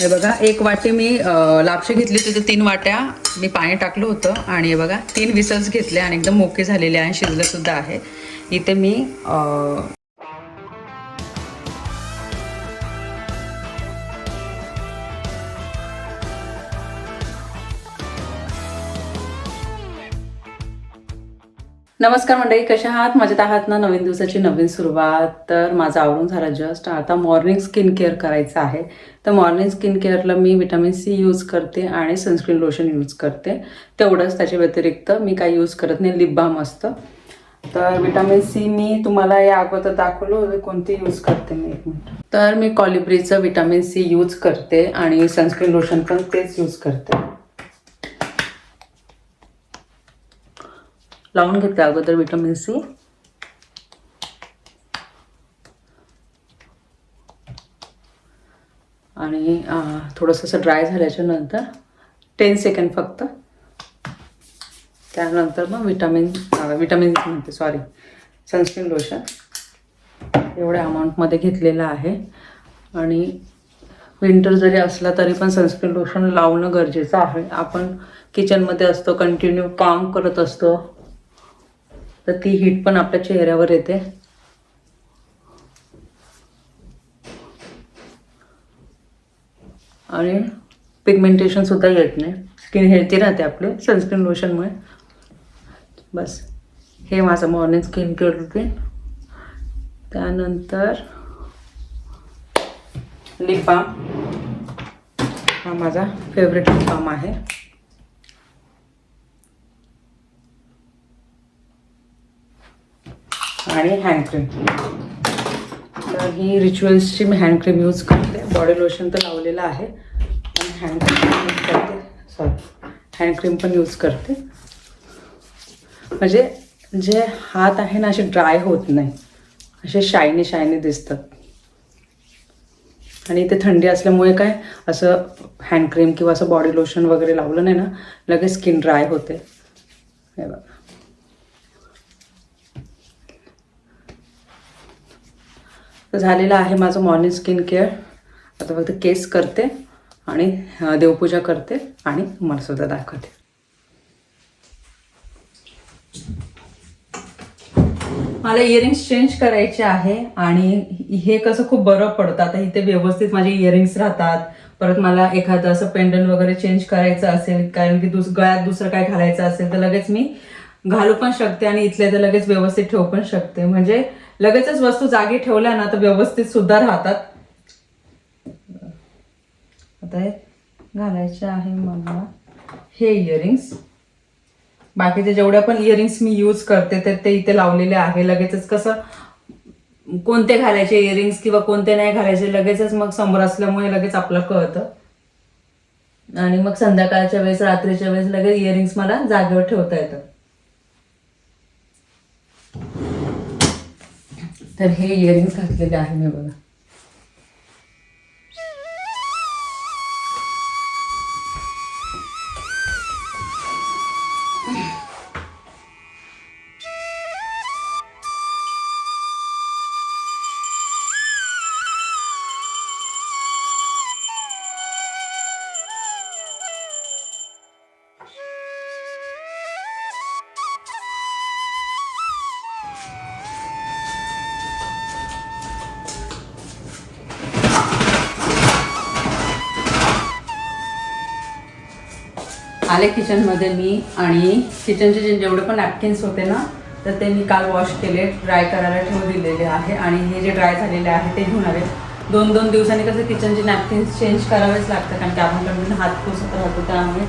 हे बघा एक वाटी मी लापशी घेतली होती तर तीन वाट्या मी पाणी टाकलं होतं. आणि हे बघा तीन विसल्स घेतले आणि एकदम मोके झालेले आहे शिजलं सुद्धा आहे. इथे मी नमस्कार मंडळी कशा आहात? माझ्यात आहात ना? नवीन दिवसाची नवीन सुरुवात. तर माझा आवडून झाला जस्ट आता मॉर्निंग स्किन केअर करायचं आहे. तर मॉर्निंग स्किन केअरला मी विटॅमिन सी यूज करते आणि सनस्क्रीन लोशन यूज करते. तेवढंच त्याच्या व्यतिरिक्त मी काही यूज करत नाही. लिप बाम असतं. तर विटामिन सी मी तुम्हाला या अगोदर दाखवलं. कोणती यूज करते मी एक मिनिट तर मी कॉलिब्रीचं विटामिन सी यूज करते आणि सनस्क्रीन लोशन पण तेच यूज करते. लावून घेते अगोदर विटामिन सी आणि थोडंसं असं ड्राय झाल्याच्यानंतर टेन सेकंड फक्त. त्यानंतर मग विटामिन विटामिन म्हणते सॉरी सनस्क्रीन लोशन एवढ्या अमाऊंटमध्ये घेतलेलं आहे. आणि विंटर जरी असला तरी पण सनस्क्रीन लोशन लावणं गरजेचं आहे. आपण किचनमध्ये असतो कंटिन्यू काम करत असतो. तर ती हीट पण आपल्या चेहऱ्यावर येते. आणि पिगमेंटेशन सुद्धा येत नाही. स्किन हेल्थी राहते आपले सनस्क्रीन लोशनमुळे बस. हे माझं मॉर्निंग स्किन केअर रुटीन त्यानंतर लिप बाम हा माझा फेवरेट लिप बाम आहे. आणि हँड क्रीम तर ही रिच्युअल्सची मी हँड क्रीम यूज करते. बॉडी लोशन तर लावलेलं आहे. आणि हँड क्रीम यूज करते. सॉरी हँड क्रीम पण यूज करते. म्हणजे जे हात आहे ना असे ड्राय होत नाही. असे शायनी शायनी दिसतात. आणि इथे थंडी असल्यामुळे काय असं हँड क्रीम किंवा असं बॉडी लोशन वगैरे लावलं नाही ना लगेच स्किन ड्राय होते. हे बघा. तर झालेलं आहे माझं मॉर्निंग स्किन केअर आता फक्त केस करते आणि देवपूजा करते आणि तुम्हाला सुद्धा दाखवते. मला इयरिंग्स चेंज करायचे आहे आणि हे कसं खूप बरं पडतं. आता इथे व्यवस्थित माझे इयरिंग्स राहतात. परत मला एखादं असं पेंडंट वगैरे चेंज करायचं असेल कारण की दुस गळ्यात दुसरं काय घालायचं असेल तर लगेच मी घालू पण शकते आणि इथल्या तर लगेच व्यवस्थित ठेवू पण शकते. म्हणजे लगेचच वस्तू जागी ठेवल्या ना तर व्यवस्थित सुद्धा राहतात. आता हे घालायचे आहे मला हे इयरिंग्स बाकीचे जेवढ्या पण इयरिंग्स मी यूज करते ते ते इथे लावलेले आहे. लगेचच कसं कोणते घालायचे इयरिंग्स किंवा कोणते नाही घालायचे लगेचच मग समोर असल्यामुळे लगेच आपलं कळतं. आणि मग संध्याकाळच्या वेळेस रात्रीच्या वेळेस लगेच इयरिंग्स मला जागेवर ठेवता येतं. तर हे इयरिंग घातलेले आहे मी बघा. आले किचनमध्ये मी आणि किचनचे जे जेवढे पण नॅपकिन्स होते ना तर ते मी काल वॉश केले ड्राय करायला ठेवून दिलेले आहे आणि हे जे ड्राय झालेले आहे ते घेऊन आले. दोन दोन दिवसांनी कसं किचनचे नॅपकिन्स चेंज करावेच लागतं कारण की आपण कंटिन्यू हात पुसत राहतो त्यामुळे.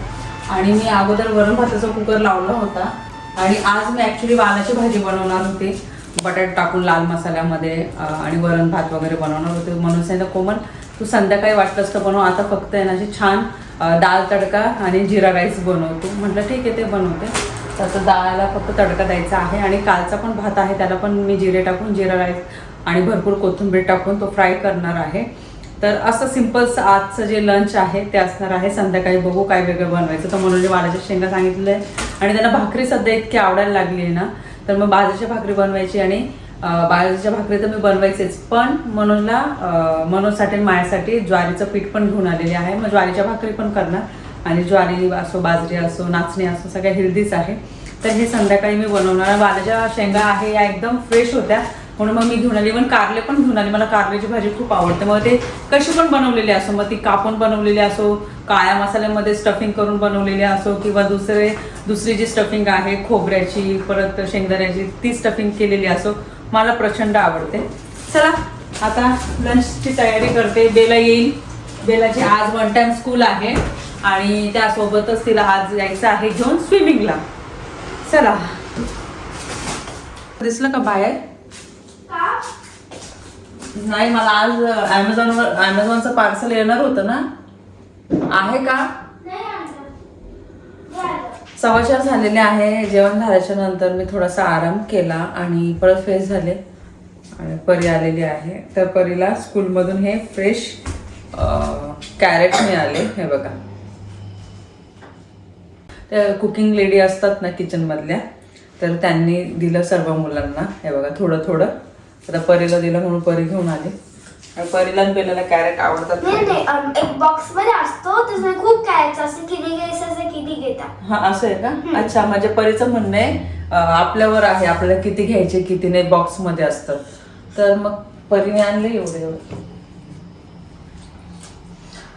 आणि मी अगोदर वरण भाताचा कुकर लावला होता आणि आज मी ॲक्च्युली वालाची भाजी बनवणार होती. बटाट टाकून लाल मसाल्यामध्ये आणि वरण भात वगैरे बनवणार होते. म्हणून सांगितलं कोमल तू संध्याकाळी वाटलंस तर बनव. आता फक्त आहे ना छान दाल तडका आणि जिरा राईस बनवतो. म्हटलं ठीक आहे ते बनवते. तसं डाळाला फक्त तडका द्यायचा आहे आणि कालचा पण भात आहे त्याला पण मी जिरे टाकून जिरा राईस आणि भरपूर कोथिंबीर टाकून तो फ्राय करणार आहे. तर असं सिम्पलचं आजचं जे लंच आहे ते असणार आहे. संध्याकाळी बघू काय वेगळं बनवायचं. तर म्हणून वालाच्या शेंगा सांगितलं आहे आणि त्यांना भाकरी सध्या इतकी आवडायला लागली आहे ना तर मग बाजरीची भाकरी बनवायची आणि बाजरीच्या भाकरी तर मी बनवायचेच. पण मनोजला मनोजसाठी आणि माझ्यासाठी ज्वारीचं पीठ पण घेऊन आलेले आहे. मग ज्वारीच्या भाकरी पण करणार. आणि ज्वारी असो बाजरी असो नाचणी असो सगळ्या हेल्दीच आहे. तर हे संध्याकाळी मी बनवणार बाजरीच्या शेंगा आहे या एकदम फ्रेश होत्या. म्हणून मग मी घेऊन आली. पण कारले पण घेऊन आली. मला कारल्याची भाजी खूप आवडते. मग ते कशी पण बनवलेली असो मग ती कापून बनवलेली असो काळ्या मसाल्यामध्ये स्टफिंग करून बनवलेली असो किंवा दुसरे दुसरी जी स्टफिंग आहे खोबऱ्याची परत शेंगदाण्याची ती स्टफिंग केलेली असो मला प्रचंड आवडते. चला आता लंचची तयारी करते. बेला येईल. बेलाची आज वन टाइम स्कूल आहे आणि त्यासोबतच तिला आज यायचं आहे घेऊन स्विमिंगला चला. दिसलं का बाहेर? नाही मला आज ॲमेझॉनवर ॲमेझॉनचं पार्सल येणार होतं ना. आहे का? सव्वा झालेले आहे. जेवण झाल्याच्यानंतर मी थोडासा आराम केला आणि परत फ्रेश झाले. आणि परी आलेली आहे. तर परीला स्कूलमधून हे फ्रेश कॅरेट मिळाले. हे बघा. त्या कुकिंग लेडी असतात ना किचनमधल्या तर त्यांनी दिलं सर्व मुलांना. हे बघा थोडं थोडं. आता परीला दिलं म्हणून परी घेऊन आली. परीला बेलाला कॅरेट आवडतात नाही नाही अम, एक बॉक्समध्ये असतो त्याच्यामध्ये खूप कॅरेट असते किती घ्यायचं असं किती घेता. हा असं आहे का? अच्छा म्हणजे परीचं म्हणणं आहे अं, आपल्यावर आहे आपल्याला किती घ्यायचे किती नाही बॉक्समध्ये असतं. तर मग परीने आणले एवढे एवढे.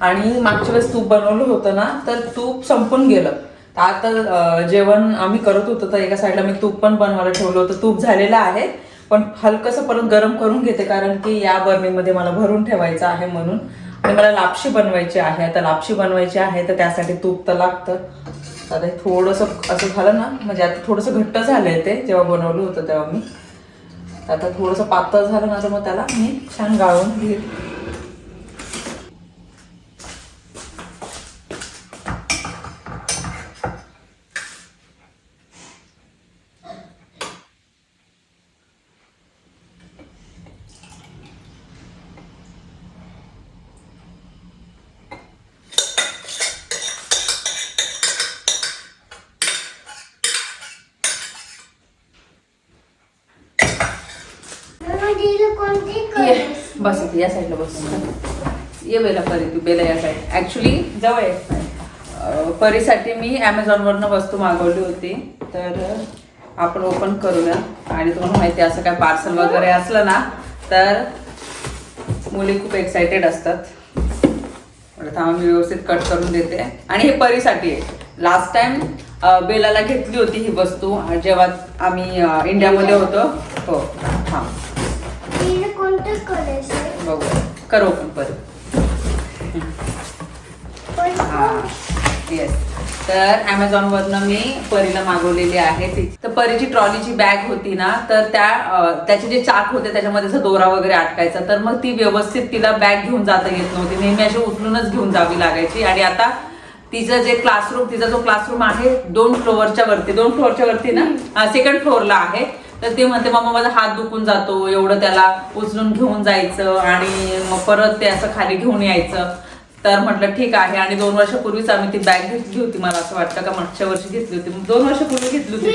आणि मागच्या वेळेस तूप बनवलं होतं ना तर तूप संपून गेलं. तर आता अं, जेवण आम्ही करत होतो तर एका साईडला मी तूप पण बनवायला ठेवलं होतं. तूप झालेलं आहे. पण हलकंसं परत गरम करून घेते कारण की या बर्नीमध्ये मला भरून ठेवायचं आहे म्हणून. आणि मला लापशी बनवायची आहे. आता लापशी बनवायची आहे तर त्यासाठी तूप तर लागतं. आता हे थोडंसं असं झालं ना म्हणजे आता थोडंसं घट्ट झालंय ते जेव्हा बनवलं होतं तेव्हा मी. आता थोडंसं पातळ झालं ना तर मग त्याला मी छान गाळून घेईल कोणती ये, बस या साईडला बस. ये बेला परी तू बेला या साईड ऍक्च्युली जवळ आहे. परीसाठी मी ॲमेझॉनवरनं वस्तू मागवली होती. तर आपण ओपन करूया. आणि तुम्हाला माहिती आहे, असं काय पार्सल वगैरे असलं ना तर मुली खूप एक्सायटेड असतात. थांबा मी व्यवस्थित कट करून देते. आणि हे परीसाठी आहे. लास्ट टाइम बेलाला घेतली होती ही वस्तू. जेव्हा आम्ही इंडियामध्ये होतो. हो हां कोणतं करायचं बघू. करू पण परत. हा. येस तर मी परीला मागवलेली आहे. ती तर परीची ट्रॉलीची बॅग होती ना तर त्या त्याचे जे चाक होते त्याच्यामध्ये असं दोरा वगैरे अटकायचा. तर मग ती व्यवस्थित तिला बॅग घेऊन जाता येत नव्हती. नेहमी अशी उचलूनच घेऊन जावी लागायची. आणि आता तिचं जे क्लासरूम तिचा जो क्लासरूम आहे दोन फ्लोअरच्या वरती दोन फ्लोअरच्या वरती ना? सेकंड फ्लोअरला आहे. तर ते म्हणते मम्मा माझा हात दुखून जातो. एवढं त्याला उचलून घेऊन जायचं आणि मग परत ते असं खाली घेऊन यायचं. तर म्हटलं ठीक आहे. आणि दोन वर्षापूर्वीच आम्ही ती बॅग घेतली होती मला असं वाटतं का मागच्या वर्षी घेतली होती. दोन वर्षापूर्वी घेतली होती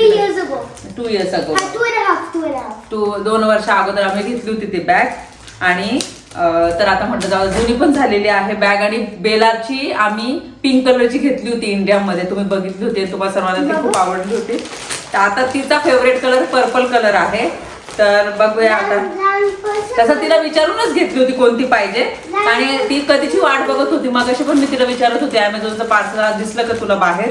टू इयर्स अगो टू दोन वर्ष अगोदर आम्ही घेतली होती ती बॅग आणि तर आता म्हटलं जाऊ जुनी पण झालेली आहे. बॅग आणि बेलाची आम्ही पिंक कलरची घेतली होती इंडियामध्ये तुम्ही बघितली होती तुम्हाला सर्वांना ती खूप आवडली होती. तर आता तिचा फेवरेट कलर पर्पल कलर आहे. तर बघूया आता. तसं तिला विचारूनच घेतली होती कोणती पाहिजे. आणि ती कधीची वाट बघत होती. मग अशी पण मी तिला विचारत होती अमेझॉनचं पार्सल दिसलं का तुला बाहेर?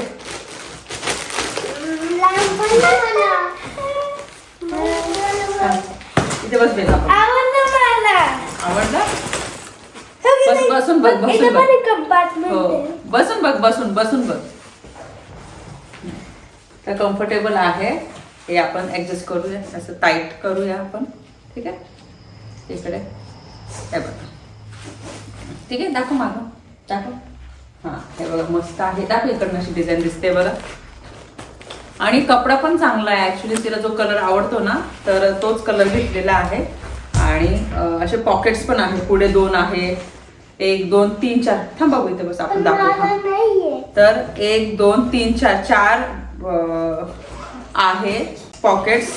इथे बस बेला. आवडलं? बस बसून बघ बसून बघ. हो. बसून बघ बसून बसून बघ. तर कम्फर्टेबल आहे. हे आपण ऍडजस्ट करूया. असं टाईट करूया आपण. ठीक आहे? इकडे. हे बघा. ठीक आहे? दाखव मागं. दाखव. हां हे बघा मस्त आहे. दाखव इकडनं अशी डिझाईन दिसते बघा. आणि कपडा पण चांगला आहे. ऍक्च्युली तिला जो कलर आवडतो ना तर तोच कलर घेतलेला आहे. आणि असे पॉकेट्स पण आहे पुढे दोन आहे एक दोन तीन चार. थांब इथे बस आपण दाखवू. तर एक दोन तीन चार चार आहे पॉकेट्स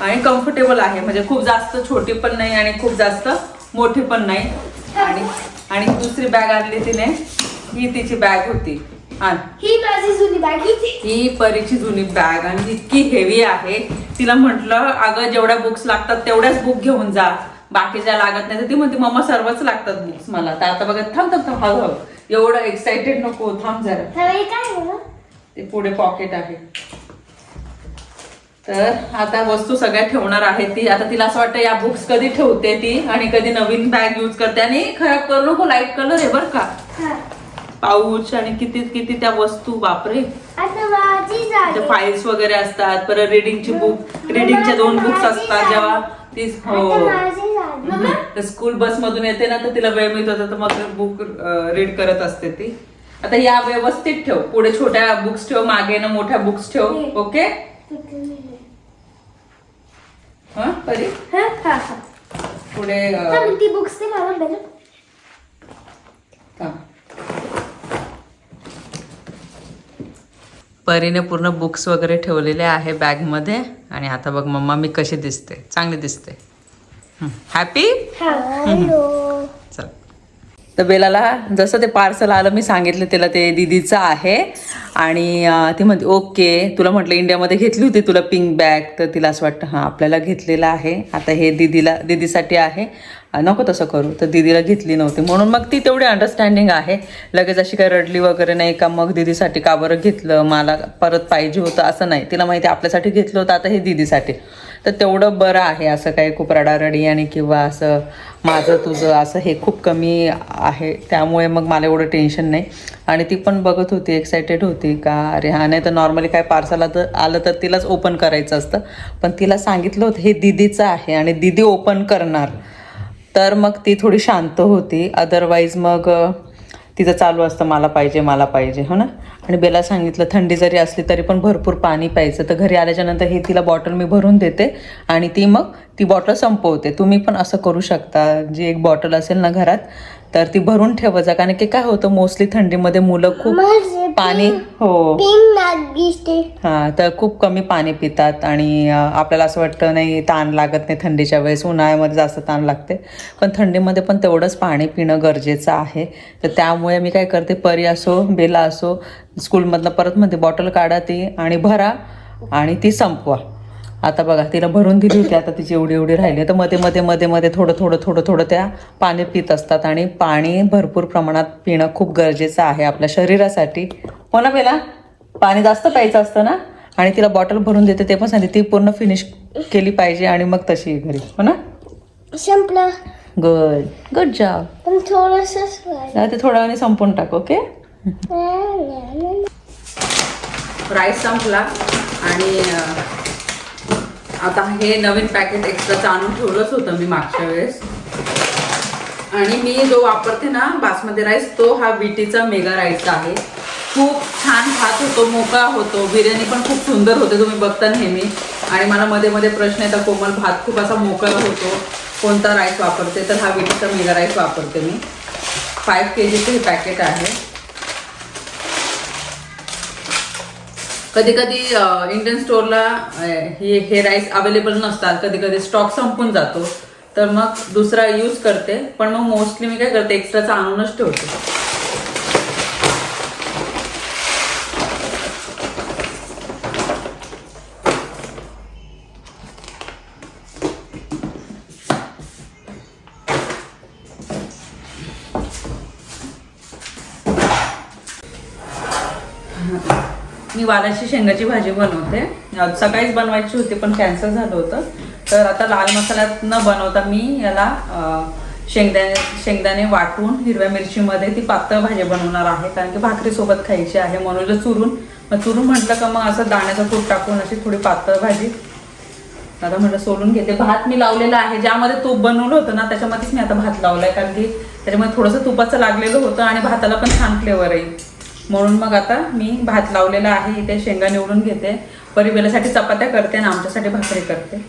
आणि कम्फर्टेबल आहे. म्हणजे खूप जास्त छोटी पण नाही आणि खूप जास्त मोठी पण नाही. आणि आणि दुसरी बॅग आणली तिने. ही तिची बॅग होती. आण. ही माझी जुनी बॅग होती ही परीची जुनी बॅग आणि इतकी हेवी आहे. तिला म्हटलं अगं जेवढ्या बुक्स लागतात तेवढ्याच बुक घेऊन जा. बाकीच्या लागत नाही तर ती म्हणते मम्मा सर्वच लागतात बुक्स मला. तर आता बघा थांब थांब थांब हळूहळू एवढं एक्साइटेड नको थांब जरा. काय? ते पुढे पॉकेट आहे. तर आता वस्तू सगळ्या ठेवणार आहे ती. आता तिला असं वाटतं या बुक्स कधी ठेवते ती आणि कधी नवीन बॅग यूज करते. आणि खराब करू नको लाइट कलर आहे बरं का. हा. पाऊच आणि किती किती त्या वस्तू बापरे. फाईल्स वगैरे असतात परत रिडिंगची बुक रिडिंगच्या दोन बुक्स असतात जेव्हा. ती हो. स्कूल बस मधून येते ना तर तिला वेळ मिळत होता तर मग बुक रीड करत असते ती. आता या व्यवस्थित ठेव. पुढे छोट्या बुक्स ठेव मागे ना मोठ्या बुक्स ठेव. ओके? हा. परी. पुढे बुक्स ते मला बरं थांब. परीने पूर्ण बुक्स वगैरे ठेवलेले आहे बॅगमध्ये आणि आता बघ मम्मा मी कशी दिसते. चांगली दिसते. हॅपी चल. तर बेलाला जसं ते पार्सल आलं मी सांगितलं तिला ते दीदीचं आहे. आणि ती म्हणते ओके. तुला म्हटलं इंडियामध्ये घेतली होती तुला पिंक बॅग तर तिला असं वाटतं हां आपल्याला घेतलेलं आहे. आता हे दीदीला दीदीसाठी आहे. नको तसं करू. तर दीदीला घेतली नव्हती. म्हणून मग ती तेवढी अंडरस्टँडिंग आहे. लगेच अशी काही रडली वगैरे नाही का मग दीदीसाठी का बरं घेतलं? मला परत पाहिजे होतं असं नाही. तिला माहिती आहे, आपल्यासाठी घेतलं होतं आता हे दीदीसाठी. तर तेवढं बरं आहे. असं काही खूप रडारडी आणि किंवा असं माझं तुझं असं हे खूप कमी आहे. त्यामुळे मग मला एवढं टेन्शन नाही. आणि ती पण बघत होती एक्सायटेड होती का अरे हा नाही तर नॉर्मली काय पार्सल तर आलं तर तिलाच ओपन करायचं असतं. पण तिला सांगितलं होतं हे दीदीचं आहे आणि दीदी ओपन करणार. तर मग ती थोडी शांत होती. अदरवाईज मग तिचं चालू असतं मला पाहिजे मला पाहिजे हो ना? आणि बेला सांगितलं थंडी जरी असली तरी पण भरपूर पाणी प्यायचं. तर घरी आल्याच्यानंतर हे तिला बॉटल मी भरून देते आणि ती मग ती बॉटल संपवते. तुम्ही पण असं करू शकता. जी एक बॉटल असेल ना घरात तर ती भरून ठेवत जा. कारण की काय होतं मोस्टली थंडीमध्ये मुलं खूप पाणी हो. हां तर खूप कमी पाणी पितात आणि आपल्याला असं वाटतं नाही ताण लागत नाही थंडीच्या वेळेस उन्हाळ्यामध्ये जास्त ताण लागते. पण थंडीमध्ये पण तेवढंच पाणी पिणं गरजेचं आहे. तर त्यामुळे मी काय करते परी असो बेला असो स्कूलमधनं परत म्हणते बॉटल काढा ती आणि भरा आणि ती संपवा. आता बघा तिला भरून दिली होती आता तिची एवढी एवढी राहिली. तर मध्ये मध्ये मध्ये मध्ये थोडं थोडं थोडं थोडं त्या पाणी पित असतात आणि पाणी भरपूर प्रमाणात पिणं खूप गरजेचं आहे आपल्या शरीरासाठी. हो ना बेला? पाणी जास्त प्यायचं असतं ना? आणि तिला बॉटल भरून देते ते पण सांगते ती पूर्ण फिनिश केली पाहिजे आणि मग तशी घरी. हो ना? संपलं. गुड गुड जॉब पण थोडस ते थोड्या वेळाने संपून टाक ओके? राईस संपला आणि आता हे नवीन पॅकेट एक्स्ट्राचं आणून ठेवलंच होतं मी मागच्या वेळेस. आणि मी जो वापरते ना बासमती राईस तो हा विटीचा मेगा राईस आहे. खूप छान भात होतो मोकळा होतो. बिर्याणी पण खूप सुंदर होते तुम्ही बघता नेहमी. आणि मला मध्ये मध्ये प्रश्न येतात कोमल भात खूप असा मोकळा होतो. कोणता राईस वापरते? तर हा विटीचा मेगा राईस वापरते मी. फाईव्ह के जीचं हे पॅकेट आहे. कधी कधी इंडियन स्टोअरला हे हे राईस अवेलेबल नसतात. कधी कधी स्टॉक संपून जातो. तर मग दुसरा यूज करते. पण मग मोस्टली मी काय करते एक्स्ट्राचा आणूनच ठेवते. मी वालाची शेंगाची भाजी बनवते. सकाळीच बनवायची होती पण कॅन्सल झालं होतं. तर आता लाल मसाल्यात न बनवता मी याला शेंगदाणे शेंगदाणे वाटून हिरव्या मिरचीमध्ये ती पातळ भाजी बनवणार आहे. कारण की भाकरीसोबत खायची आहे म्हणून चुरून मग चुरून म्हटलं का मग असं दाण्याचं तूप टाकून अशी थोडी पातळ भाजी. आता म्हटलं सोलून घेते. भात मी लावलेला आहे. ज्यामध्ये तूप बनवलं होतं ना त्याच्यामध्येच मी आता भात लावलाय. कारण की त्याच्यामध्ये थोडंसं तुपाचं लागलेलं होतं आणि भाताला पण छान फ्लेवर येईल म्हणून मग आता मी भात लावलेला आहे इथे शेंगा निवडून घेते. परिबेलासाठी चपात्या करते आणि आमच्यासाठी भाकरी करते.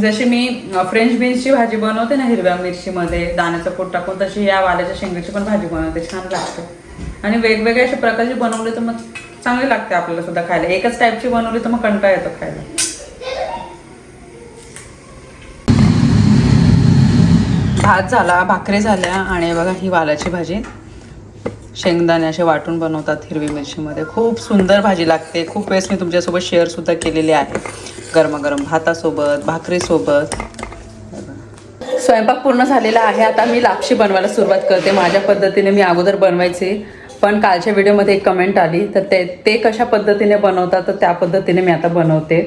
जशी मी फ्रेंच बीन्सची भाजी बनवते ना हिरव्या मिरचीमध्ये दाण्याचं पोट टाकून तशी या वाल्याच्या शेंगाची पण भाजी बनवते छान लागते. आणि वेगवेगळ्या अशा प्रकारचे बनवले तर मग चांगली लागते आपल्याला सुद्धा खायला. एकच टाईपची बनवली तर मग कंटाळा येतो खायला. भात झाला भाकरी झाल्या आणि बघा ही वालाची भाजी. शेंगदाणे असे वाटून बनवतात हिरवी मिरचीमध्ये. खूप सुंदर भाजी लागते. खूप वेळेस मी तुमच्यासोबत शेअरसुद्धा केलेली आहे. गरमागरम भातासोबत भाकरीसोबत. स्वयंपाक पूर्ण झालेला आहे. आता मी लापशी बनवायला सुरुवात करते. माझ्या पद्धतीने मी अगोदर बनवायचे. पण कालच्या व्हिडिओमध्ये एक कमेंट आली. तर ते ते कशा पद्धतीने बनवतात तर त्या पद्धतीने मी आता बनवते.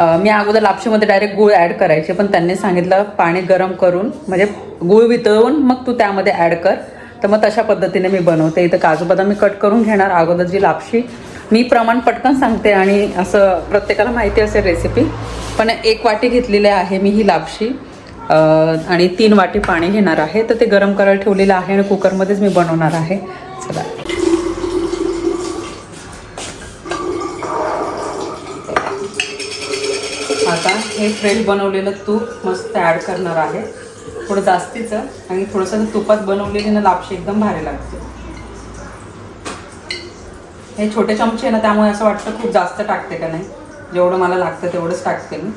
मी अगोदर लापशीमध्ये डायरेक्ट गूळ ॲड करायचे पण त्यांनी सांगितलं पाणी गरम करून म्हणजे गूळ वितळवून मग तू त्यामध्ये ॲड कर. तर मग तशा पद्धतीने मी बनवते. इथं काजू बदाम मी कट करून घेणार अगोदर जी लापशी मी प्रमाण पटकन सांगते आणि असं प्रत्येकाला माहिती असेल रेसिपी पण एक वाटी घेतलेली आहे मी ही लापशी आणि तीन वाटी पाणी घेणार आहे. तर ते गरम करायला ठेवलेलं आहे आणि कुकरमध्येच मी बनवणार आहे. चला. आता हे फ्रेश बनवलेलं तूप मस्त ॲड करणार आहे. थोडं जास्तीचं आणि थोडंसं तुपात बनवलेली ना लापशी एकदम भारी लागते. हे छोटे चमचे आहे ना त्यामुळे असं वाटतं खूप जास्त टाकते का नाही? जेवढं मला लागतं तेवढंच टाकते मी.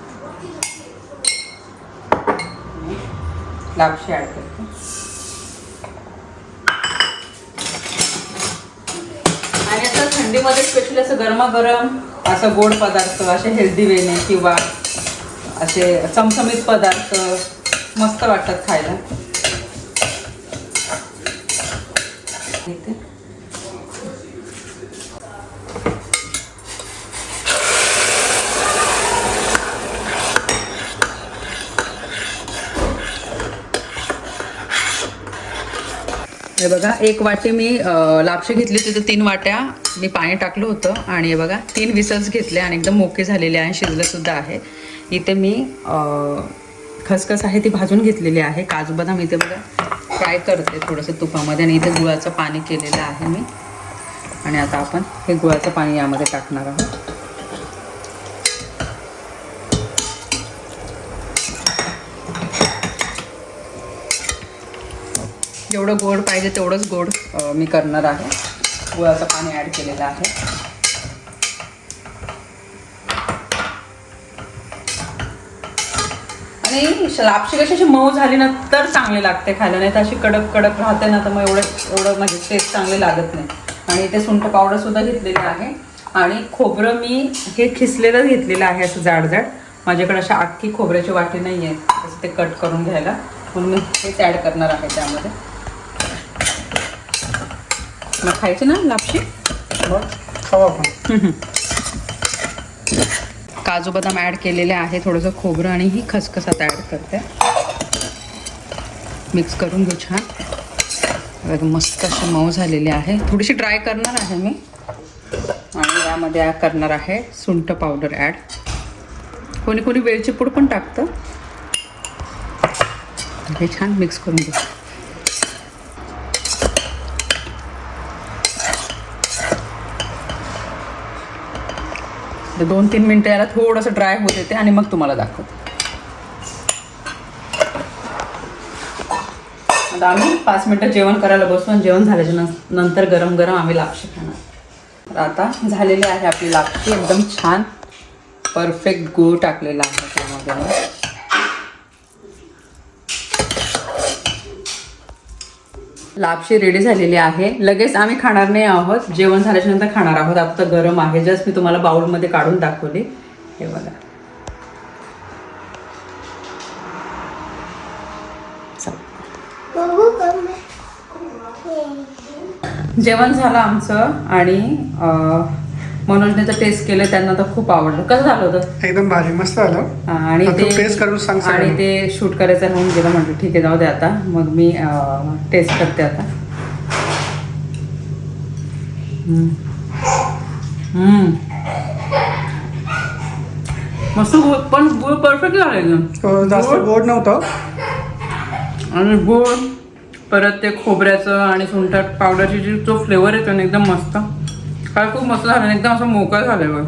लापशी ॲड करते आणि आता थंडीमध्ये स्पेशल असं गरमागरम असं गोड पदार्थ असे हेल्दी वेने किंवा असे चमचमीत पदार्थ मस्त वाटतात खायला. हे बघा एक वाटी मी लापशी घेतली तिथं तीन वाट्या मी पाणी टाकलं होतं. आणि हे बघा तीन विसल्स घेतले आणि एकदम मोके झालेले आहे शिजलंसुद्धा आहे. इथे मी खसखस आहे ती भाजून घेतलेली आहे. काजू बदाम इथे बघा फ्राय करते थोडंसं तुपामध्ये. आणि इथे गुळाचं पाणी केलेलं आहे मी. आणि आता आपण हे गुळाचं पाणी यामध्ये टाकणार आहोत. जेवढं गोड पाहिजे तेवढंच गोड. मी करणार आहे. गुळाचं पाणी ॲड केलेलं आहे. आणि लापशी कशी अशी मऊ झाली ना तर चांगली लागते खायला. नाही तर अशी कडक कडक राहते ना तर मग एवढं एवढं म्हणजे टेस्ट चांगली लागत नाही. आणि इथे सुंठ पावडरसुद्धा घेतलेली आहे. आणि खोबरं मी हे खिसलेलं घेतलेलं आहे असं जाड जाड माझ्याकडे अशा अख्खी खोबऱ्याची वाटी नाही आहे असं ते कट करून घ्यायला. म्हणून मी हेच ॲड करणार आहे त्यामध्ये. मग खायची ना लापशी काजू बदाम ॲड केलेले आहे थोडंसं खोबरं आणि ही खसखस आता ॲड करते. मिक्स करून घेऊ छान. मस्त अशी मऊ झालेली आहे. थोडीशी ड्राय करणार आहे मी. आणि यामध्ये ॲड करणार आहे सुंठ पावडर ॲड कोणी कोणी वेलची पूड पण टाकतं. हे छान मिक्स करून घेऊ. तर दोन तीन मिनटं याला थोडंसं ड्राय होत येते आणि मग तुम्हाला दाखवते. आता आम्ही पाच मिनटं जेवण करायला बसून जेवण झाल्याच्यानंतर गरम गरम आम्ही लापशी खाणार. आता झालेली आहे आपली लापशी. एकदम छान. परफेक्ट गूळ टाकलेला आहे त्यामध्ये. लापशी रेडी झालेली आहे. लगेच आम्ही खाणार नाही आहोत. जेवण झाल्याच्यानंतर खाणार आहोत. आता गरम आहे. जस्ट मी तुम्हाला बाउलमध्ये काढून दाखवली. हे बघा. जेवण झालं आमचं आणि मनोजने तर टेस्ट केलं त्यांना तर खूप आवडलं. कसं झालं होतं? एकदम भारी मस्त झालं. हा, आणि तू taste करून सांग आणि. ते शूट करायचं म्हणून गेलं म्हटलं ठीक आहे जाऊ दे आता. मग मी टेस्ट करते आता. मस्त गुळ पण गुळ परफेक्ट झालं तो जास्त गोड. नव्हतं. आणि गोड परत ते खोबऱ्याचं आणि सुंठाट पावडरची जी जो फ्लेवर येतो ना एकदम मस्त. काय खूप मस्त झालं एकदम असं मोकळं झालं बघ.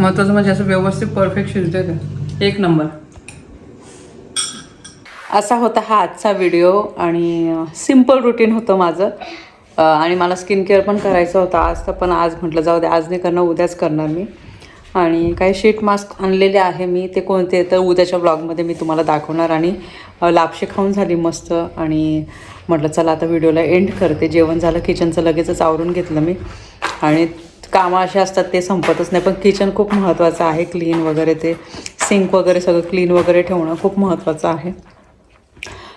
महत्वाचं म्हणजे असं व्यवस्थित परफेक्ट शिजते ते. एक नंबर. असा होता हा आजचा व्हिडिओ आणि सिंपल रुटीन होतं माझं. आणि मला स्किन केअर पण करायचं होतं आज तर पण आज म्हटलं जाऊ दे आज नाही करणार उद्याच करणार मी. आणि काही शीट मास्क आणलेले आहे मी ते कोणते तर उद्याच्या ब्लॉगमध्ये मी तुम्हाला दाखवणार. आणि लापशे लापशी खाऊन झाली मस्त. आणि म्हटलं चला आता व्हिडिओला एंड करते. जेवण झालं किचनचं लगेचच आवरून घेतलं मी. आणि कामं असे असतात ते संपतच नाही. पण किचन खूप महत्त्वाचं आहे. क्लीन वगैरे ते सिंक वगैरे सगळं क्लीन वगैरे ठेवणं खूप महत्त्वाचं आहे.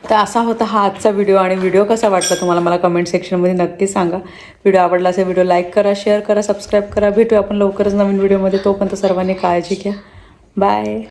तर असा होता हा आजचा व्हिडिओ. आणि व्हिडिओ कसा वाटला तुम्हाला मला कमेंट सेक्शनमध्ये नक्की सांगा. व्हिडिओ आवडला असेल व्हिडिओ लाईक करा शेअर करा सबस्क्राईब करा. भेटूया आपण लवकरच नवीन व्हिडिओमध्ये. तोपर्यंत सर्वांनी काळजी घ्या. बाय